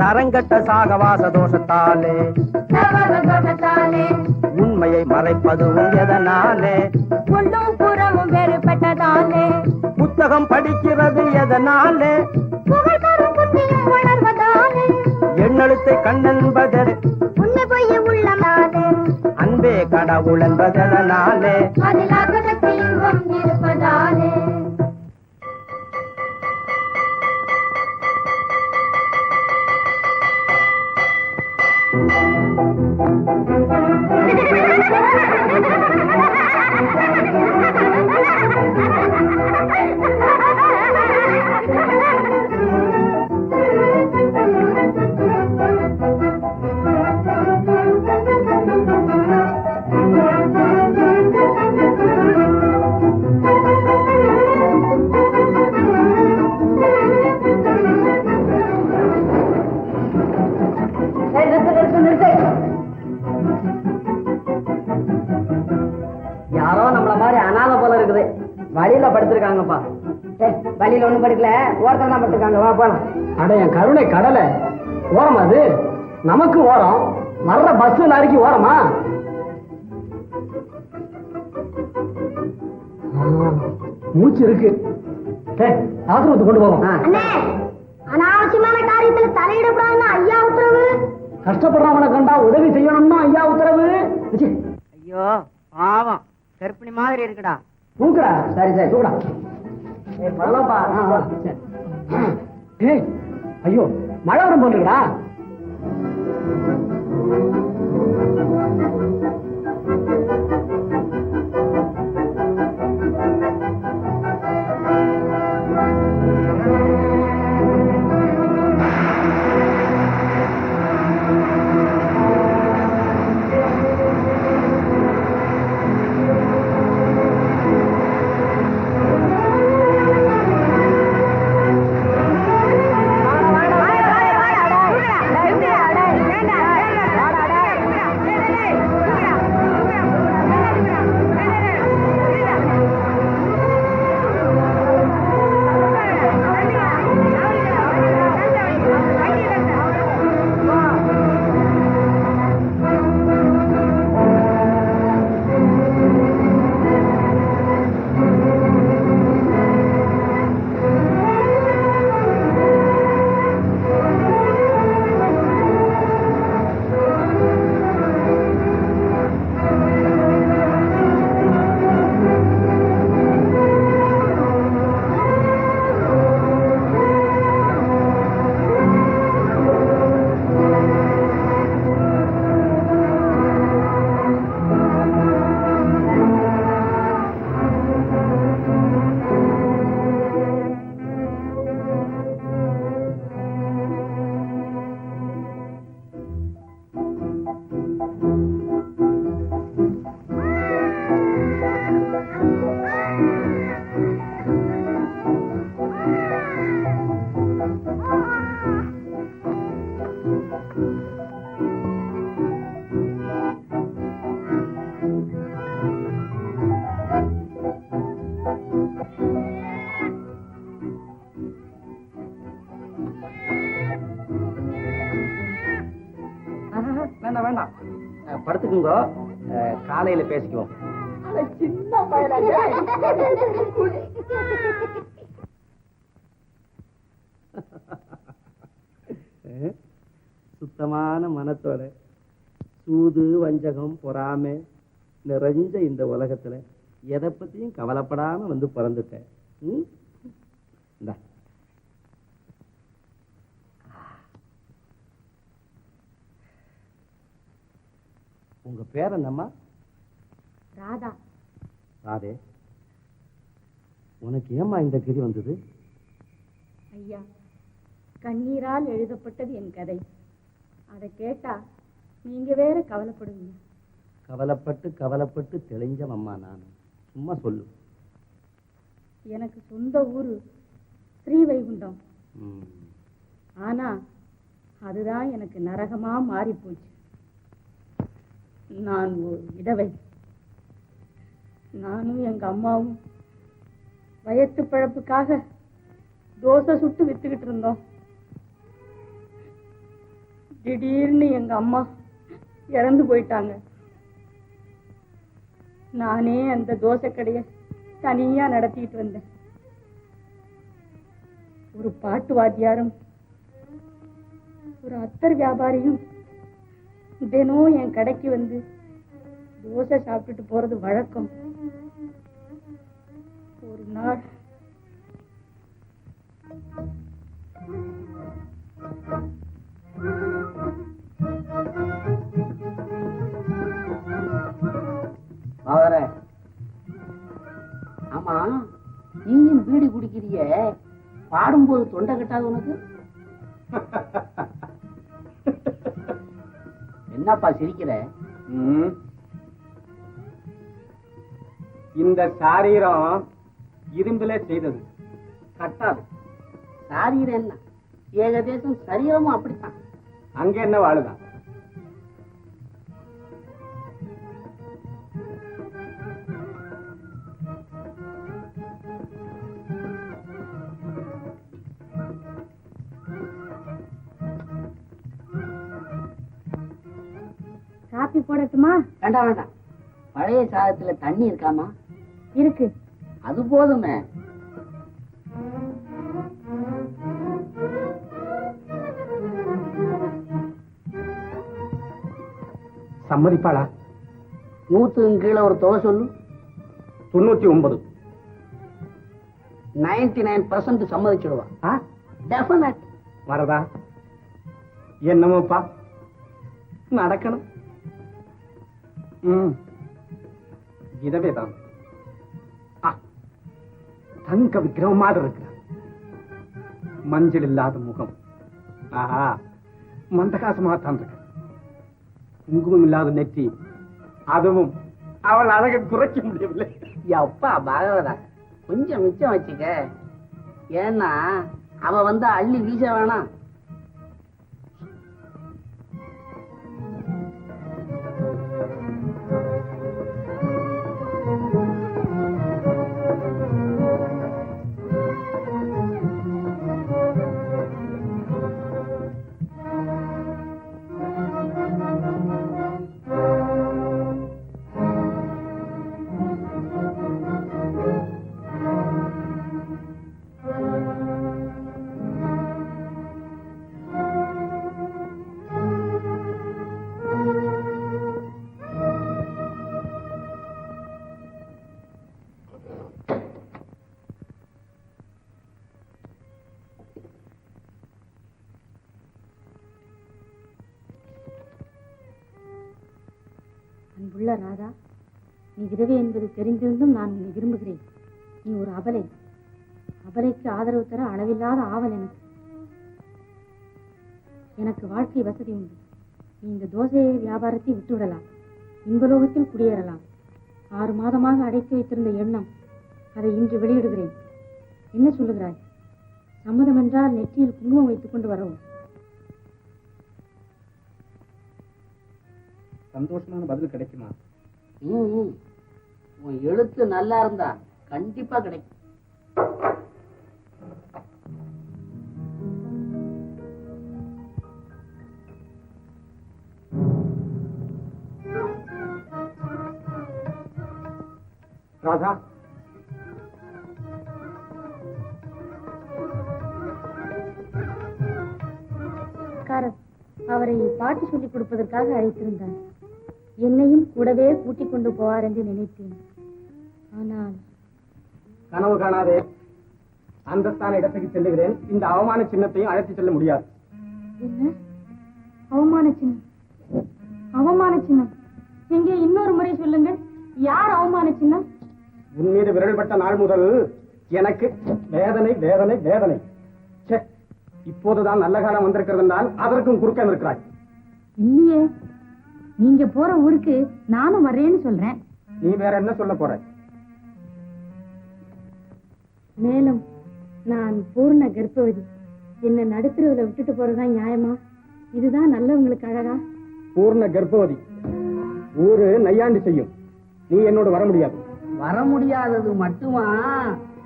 தரங்கட்ட சாகவாச தோஷத்தாலே. உண்மையை மறைப்பதும் எதனாலே? உள்ளும் புறமும் வேறுபட்டதாலே. புத்தகம் படிக்கிறது எதனாலே? எண்ணெழுத்தை கண்ணென்பது உண்மை பொய்ய உள்ளமாலே அன்பே கடவுள் என்பதனாலே அதில் ஆத்மசக்தி இன்பம் ハハハハハ! ஒண்ணும் படுக்கல ஓரத்துல தான் வா போலாம். அட என் கருணை கடலை. ஓரம் அது? நமக்கு ஓரம். வர்ற பஸ் லாரிக்கு ஓரமா? மூச்சு இருக்கு. ஏய், ஆசிரமத்துக்கு கொண்டு போவோம். அண்ணே அனாவசியமான காரியத்துல தலையிடக்கூடாதுன்னு ஐயா உத்தரவு? கஷ்டப்படுறவனை கண்டா உதவி செய்யணும்னா ஐயா உத்தரவு? ஐயோ பாவம். கற்பிணி மாதிரி இருக்குடா. தூக்குடா. சரி சரி. தூக்குடா. ஐயோ மழை வரும் போட்டுருக்கடா அஹ், காலையில பேசிக்குவோம் சுத்தமான மனத்தோட சூது வஞ்சகம் பொறாமை நிறைஞ்ச இந்த உலகத்துல எதை பத்தியும் கவலைப்படாம வந்து பிறந்துட்டேன்? இந்தா. உங்க பேர் என்னம்மா? ராதா. ராதே. உனக்கு ஏம்மா இந்த கிரி வந்தது? ஐயா கண்ணீரால் எழுதப்பட்டது என் கதை. அதை கேட்டா நீங்க வேற கவலைப்படுவீங்க. கவலைப்பட்டு கவலைப்பட்டு தெளிஞ்சவம்மா நான். சும்மா சொல்லு. எனக்கு சொந்த ஊரு ஸ்ரீவைகுண்டம். ஆனா அதுதான் எனக்கு நரகமா மாறி போச்சு நான் ஒரு விதவை. நானும் எங்க அம்மாவும் வயத்து பழப்புக்காக தோசை சுட்டு வித்துக்கிட்டு இருந்தோம். திடீர்னு எங்க அம்மா இறந்து போயிட்டாங்க. நானே அந்த தோசை கடையை தனியா நடத்திட்டு வந்தேன். ஒரு பாட்டு வாத்தியாரும் ஒரு அத்தர் வியாபாரியும் தினம் என் கடைக்கு வந்து தோசை சாப்பிட்டுட்டு போறது வழக்கம். ஒரு நாள் ஆமா நீயும் பீடி குடிக்கிறிய? பாடும்போது தொண்டை கட்டாது உனக்கு? என்னப்பா சிரிக்கிற. இந்த சாரீரம் இரும்பிலே செய்தது. கட்டாது. சாரீரம் என்ன? ஏகதேசம் சரீரமும் அப்படித்தான். அங்க என்ன வாழுதான் காப்பி போடட்டுமா? வேண்டாம் வேண்டாம் பழைய சாதத்துல தண்ணி இருக்காமா? இருக்கு. அது போதுமே. சம்மதிப்பாளா? நூத்துக்கு கீழே ஒரு தொகை சொல்லு. தொண்ணூத்தி ஒன்பது. நைன்டி நைன் பர்சன்ட் சம்மதிச்சிடுவா. டெஃபினட் வரதா? என்னமோப்பா? நடக்கணும். இதவே தான் தங்க விக்கிரமம் இருக்கிறார். மஞ்சள் இல்லாத முகம். ஆஹா மந்தகாசமாக தான் இருக்கு குங்குமம் இல்லாத நெற்றி. அதுவும் அவள் அழகை குறைக்க முடியவில்லை. அப்பா பாகவதா. கொஞ்சம் மிச்சம் வச்சுக்க. ஏன்னா அவ வந்து அள்ளி வீச வேணாம். விதவை என்பது தெரிந்திருந்தும் நான் உன்னை விரும்புகிறேன். நீ ஒரு அபலை. அபலைக்கு ஆதரவு தர அளவில்லாத ஆவல் எனக்கு. எனக்கு வாழ்க்கை வசதி உண்டு. நீ இந்த தோசை வியாபாரத்தை விட்டுவிடலாம். இன்பலோகத்தில் குடியேறலாம். ஆறு மாதமாக அடைத்து வைத்திருந்த எண்ணம் அதை இன்று வெளியிடுகிறேன். என்ன சொல்லுகிறாய்? சம்மதம் என்றால் நெற்றியில் குங்குமம் வைத்துக் கொண்டு வரவும். சந்தோஷமான பதில் கிடைக்குமா. உன் எழுத்து நல்லா இருந்தா கண்டிப்பா கிடைக்கும். ராதா. காரர் அவரை பாட்டு சொல்லிக் கொடுப்பதற்காக அழைத்திருந்தார். என்னையும் கூடவே கூட்டிக் கொண்டு போவார் என்று நினைத்தேன். கனவு காணாதே. அந்தஸ்தான இடத்துக்கு செல்லுகிறேன். இந்த அவமான சின்னத்தையும் அழைத்து செல்ல முடியாது. அவமான சின்னம்? அவமான சின்னம்? எங்கே இன்னொரு முறை சொல்லுங்கள். யார் அவமான சின்னம்? உன் மீது விரல்பட்ட நாள் முதல் எனக்கு வேதனை வேதனை வேதனை. ச்சே, இப்போதுதான் நல்ல காலம் வந்திருக்கிறது என்றால் அதற்கும் குறுக்க இருக்கிறாய். இல்லையே. நீங்க போற ஊருக்கு நானும் வர்றேன்னு சொல்றேன். நீ வேற என்ன சொல்ல போற? மேலும் நான் பூர்ண கர்ப்பவதி. என்ன நடுத்தரவுல விட்டுட்டு போறதுதான் நியாயமா? இதுதான் நல்லவங்களுக்கு அழகா? பூர்ண கர்ப்பவதி. ஊரு நையாண்டி செய்யும். நீ என்னோட வர முடியாது. வர முடியாதது மட்டுமா?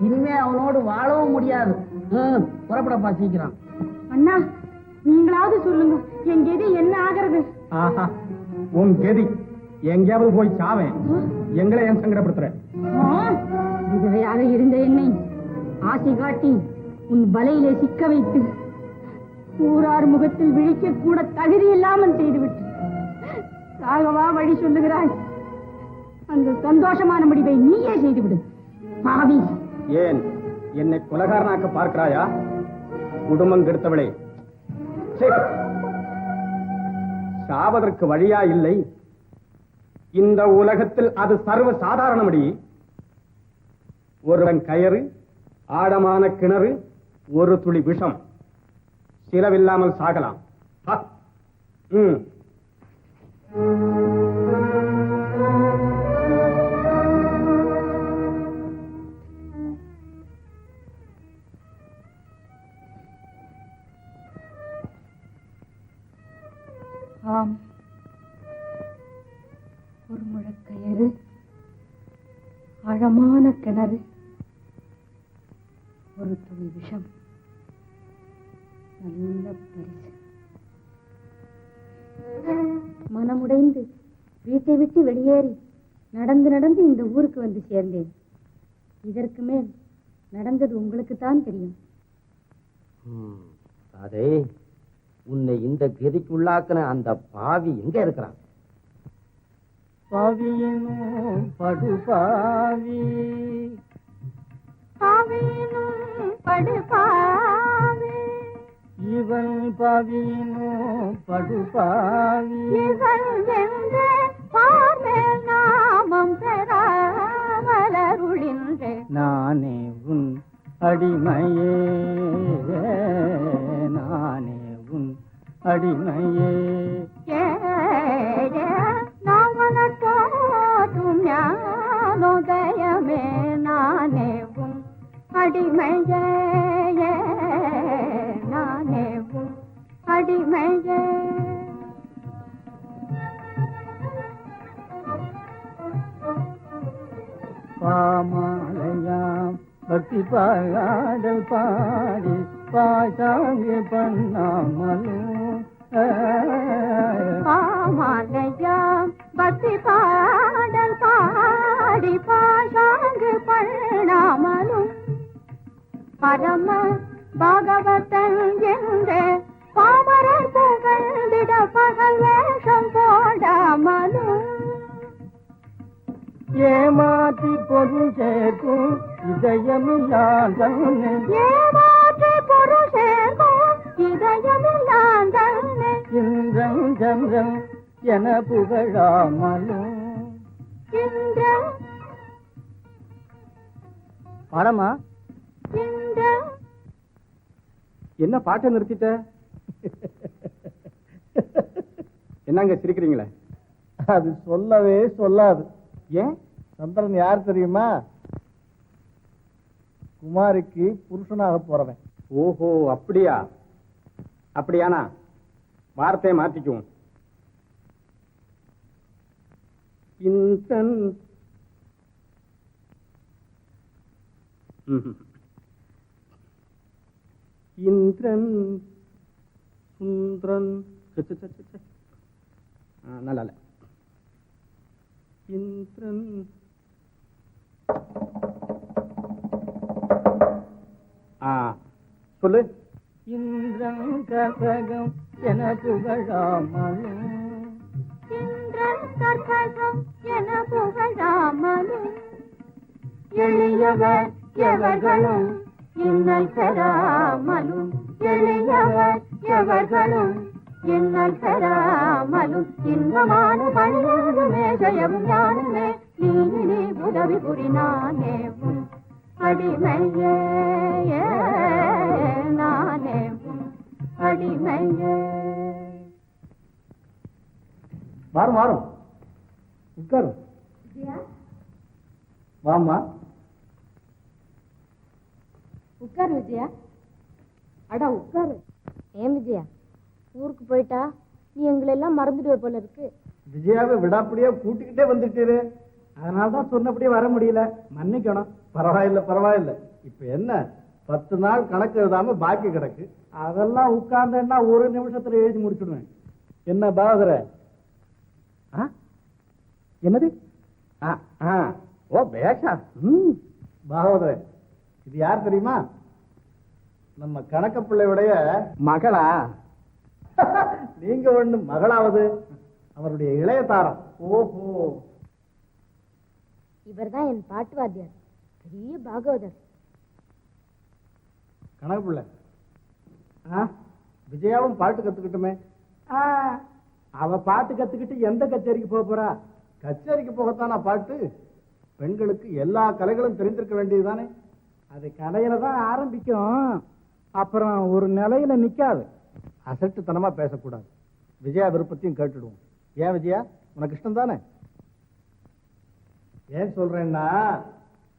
இனிமே அவனோடு வாழவும் முடியாது. ம், புறப்படப்பா சீக்கிரம். அண்ணா நீங்களாவது சொல்லுங்க என் கெதி என்ன ஆகிறது? ஆஹா உன் கெதி. எங்கேயாவது போய் சாவேன். எங்களை ஏன் சங்கடப்படுத்துற? விதவையாக இருந்த என்னை ஆசை காட்டி உன் வலையிலே சிக்க வைத்து ஊரார் முகத்தில் விழிக்க கூட தகுதி இல்லாமல் செய்துவிட்டு சாகவா வழி சொல்லுகிறாய். அந்த சந்தோஷமான முடிவை நீயே செய்துவிடு பாவி ஏன் என்னை குலகாரனாக்க பார்க்கிறாயா? குடும்பம் கெடுத்தவளே. சே. சாவதற்கு வழியா இல்லை. இந்த உலகத்தில் அது சர்வ சாதாரணமடி. ஒருவன் கயறு ஆழமான கிணறு ஒரு துளி விஷம். சிலவில்லாமல் சாகலாம். ஆம். ஒரு முழக்கயறு ஆழமான கிணறு. வெளியேறி நடந்து நடந்து இந்த ஊருக்கு வந்து சேர்ந்தேன். இதற்கு மேல் நடந்தது உங்களுக்கு தான் தெரியும். அதே உன்னை இந்த கதிக்குள்ளாக்குன அந்த பாவி எங்க இருக்கிறான்? பாவியனும் படுபாவி. இவன் பாவியனும் படுபாவி. நானே உன் அடிமையே நானே உன் அடிமையே. ஞானோதயமே நானே உன் அடிமையே நானே உன் அடிமையே. பாமாலையாம் பக்தி பாடல் பாடி பாசாங்கு பண்ணாமலும் பாமாலையாம் பக்தி பாடல் பாடி பாசாங்கு பண்ணாமலும் பரம பாகவதன் என்று பாமரர் புகழ்ந்திட பகல் வேஷம் போடாமலும் ஏமாற்றி பொருள் சேர்க்கும் இதயமில்லாதவனே. ஏமாற்றி பொருள் சேர்க்கும் இதயமில்லாந்தன்னை இந்திரன் சந்திரன் என புகழாமலும். இந்திர என்ன பாட்டை நிறுத்திட்ட? என்னங்க சிரிக்கிறீங்களே? அது சொல்லவே சொல்லாது. ஏன்? சந்திரன் யார் தெரியுமா? குமாரிக்கு புருஷனாக போறவன். ஓஹோ அப்படியா? அப்படியானா? வார்த்தையை மாத்திக்குவோம். இந்தன் இந்திரன் சுந்திரன். நல்லா இல்லை இந்திரன் ஆ சொல்லு. இந்திரன் கசகம் என புகழாமலும். இந்திரன் கற்பகம் என புகழாமலும். எளியவர் எவர்களும் இன்னல் பெறாமலும். எளியவர் எவர்களும் இன்னல் பெறாமலும் இன்பமான பணியுமே ஜெயமும் ஞானமே. நீ நீ உதவி புரிநானே அடிமையே நானே அடிமையே. வாரும் வாரும் உட்காரு. வாம்மா. உட்காரு விஜயா. அடா உட்காரு. ஏன் விஜயா? ஊருக்கு போயிட்டா நீ எங்களை எல்லாம் மறந்துடுவ போல இருக்கு. விஜயாவை விடாப்படியா கூட்டிக்கிட்டே வந்துட்டீரு. அதனால தான் சொன்னபடியே வர முடியல. மன்னிக்கணும். பரவாயில்ல பரவாயில்ல. இப்ப என்ன? பத்து நாள் கணக்கு எழுதாம பாக்கி கிடக்கு. அதெல்லாம் உட்கார்ந்தேன்னா ஒரு நிமிஷத்துல எழுதி முடிச்சிடுவேன். என்ன பாகர? என்னது? ஆ, ஆ. ஓ பேஷா. ம். பாகவதர இது யார் தெரியுமா? நம்ம கணக்க பிள்ளையுடைய மகளா? நீங்க ஒண்ணு மகளாவது. அவருடைய இளைய தாரம். ஓஹோ. இவர்தான் என் பாட்டு வாத்தியார் பெரிய பாகவதர். கணக்கு பிள்ளை. விஜயாவும் பாட்டு கத்துக்கிட்டுமே. அவ பாட்டு கத்துக்கிட்டு எந்த கச்சேரிக்கு போக போறா? கச்சேரிக்கு போகத்தானா பாட்டு? பெண்களுக்கு எல்லா கலைகளும் தெரிந்திருக்க வேண்டியதுதானே? அது கலையில தான் ஆரம்பிக்கும். அப்புறம் ஒரு நிலையில நிக்காது. அசட்டுத்தனமா பேசக்கூடாது. விஜயா விருப்பத்தையும் கேட்டுடுவோம். ஏன் விஜயா? உனக்கு இஷ்டம் தானே? ஏன் சொல்றேன்னா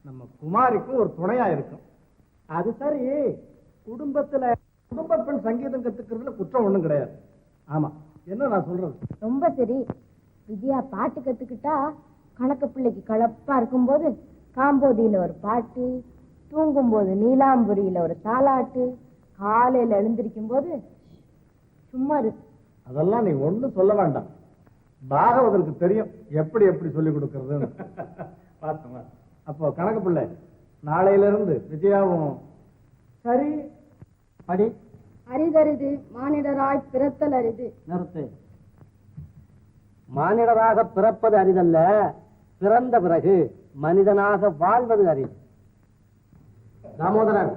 நம்ம குமாரிக்கு ஒரு துணையா இருக்கும். அது சரி. குடும்பத்துல குடும்ப பெண் சங்கீதம் கத்துக்கிறதுல குற்றம் ஒண்ணும் கிடையாது. ஆமா. என்ன நான் சொல்றது? ரொம்ப சரி. விஜயா பாட்டு கத்துக்கிட்டா கணக்கு பிள்ளைக்கு கலப்பா இருக்கும்போது காம்போதியில ஒரு பாட்டு தூங்கும் போது நீலாம்புரியில ஒரு தாலாட்டு காலையில எழுந்திருக்கும் போது சும்மா இரு. அதெல்லாம் நீ ஒண்ணும் சொல்ல வேண்டாம். பாகவதற்கு தெரியும் எப்படி எப்படி சொல்லி கொடுக்கறதுன்னு. பார்த்தோம் அப்போ கணக்கு பிள்ளை நாளையில இருந்து விஜயாவும் சரி அடி அரிதரிது மானிடராய் பிறத்தல் அரிது. நிறுத்து. மானிடராக பிறப்பது அரிதல்ல பிறந்த பிறகு மனிதனாக வாழ்வது அரிது. தாமோதரன்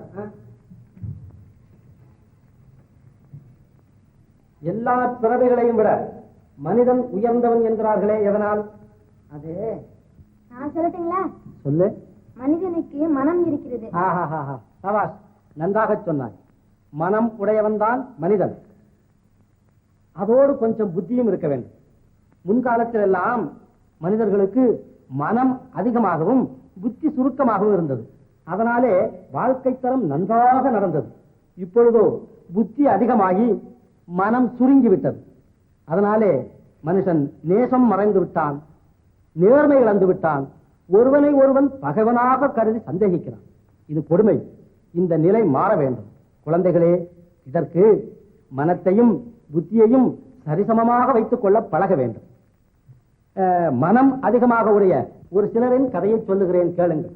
எல்லா பிறவைகளையும் விட மனிதன் உயர்ந்தவன் என்கிறார்களே எதனால்? அது. நான் சொல்லட்டுங்களா? சொல்லு. மனிதனுக்கு மனம் இருக்கிறது. சபாஷ் நன்றாக சொன்னாய். மனம் உடையவன்தான் மனிதன். அதோடு கொஞ்சம் புத்தியும் இருக்க வேண்டும். முன்காலத்தில் எல்லாம் மனிதர்களுக்கு மனம் அதிகமாகவும் புத்தி சுருக்கமாகவும் இருந்தது. அதனாலே வாழ்க்கை தரம் நன்றாக நடந்தது. இப்பொழுதோ புத்தி அதிகமாகி மனம் சுருங்கி விட்டது அதனாலே மனுஷன் நேசம் மறைந்து விட்டான் நேர்மை இழந்து விட்டான். ஒருவனை ஒருவன் பகைவனாக கருதி சந்தேகிக்கிறான். இது கொடுமை. இந்த நிலை மாற வேண்டும். குழந்தைகளே இதற்கு மனத்தையும் புத்தியையும் சரிசமமாக வைத்துக் கொள்ள பழக வேண்டும். மனம் அதிகமாக உடைய ஒரு சிலரின் கதையை சொல்லுகிறேன் கேளுங்கள்.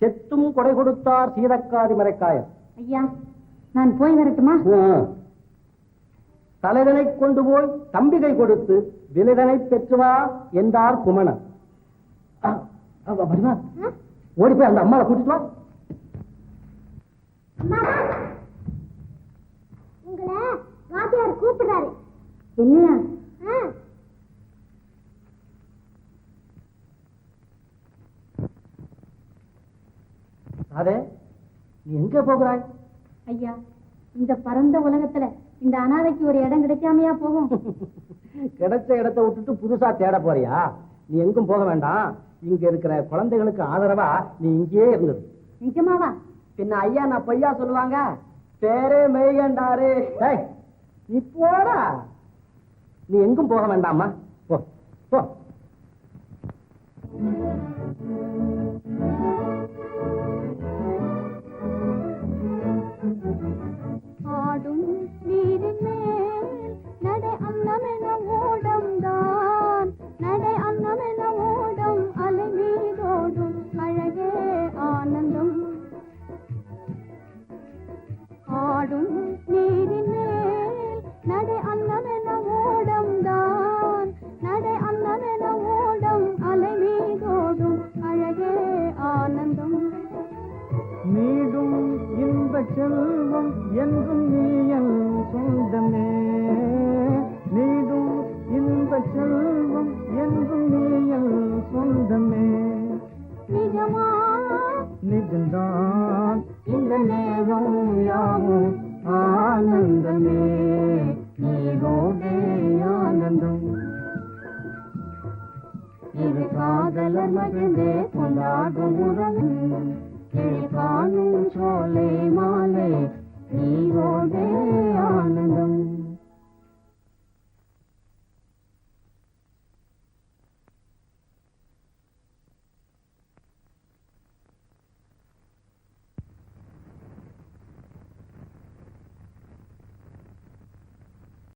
செத்தும் கொடை கொடுத்தார் சீதக்காதி மறைக்காயர். ஐயா நான் போய் வரட்டுமா. தலைவனை கொண்டு போய் தம்பிகை கொடுத்து விலைதனை பெற்று வா என்றார் குமணன்? ஓடி போய் அந்த அம்மாவை கூட்டிட்டு வா. உங்களை வாத்தியார் கூப்பிடுறாரு. என்னையா? ஆ, அதே நீ எங்க போகிறாய்? ஐயா இந்த பரந்த உலகத்துல இந்த அனாதைக்கு ஒரு இடம் கிடைக்காமையா போகும்? கிடைச்ச இடத்தை விட்டுட்டு புதுசா தேட போறியா? நீ எங்கும் போக வேண்டாம். இங்க இருக்கிற குழந்தைகளுக்கு ஆதரவா நீ இங்கேயே இருந்தது நிஜமாவா பின்ன ஐயா நான் பொய்யா சொல்லுவாங்க? பேரே மெய்கண்டாரு நீ போடா. நீ எங்கும் போக வேண்டாமா போ போ. ஆடும் Mm-hmm.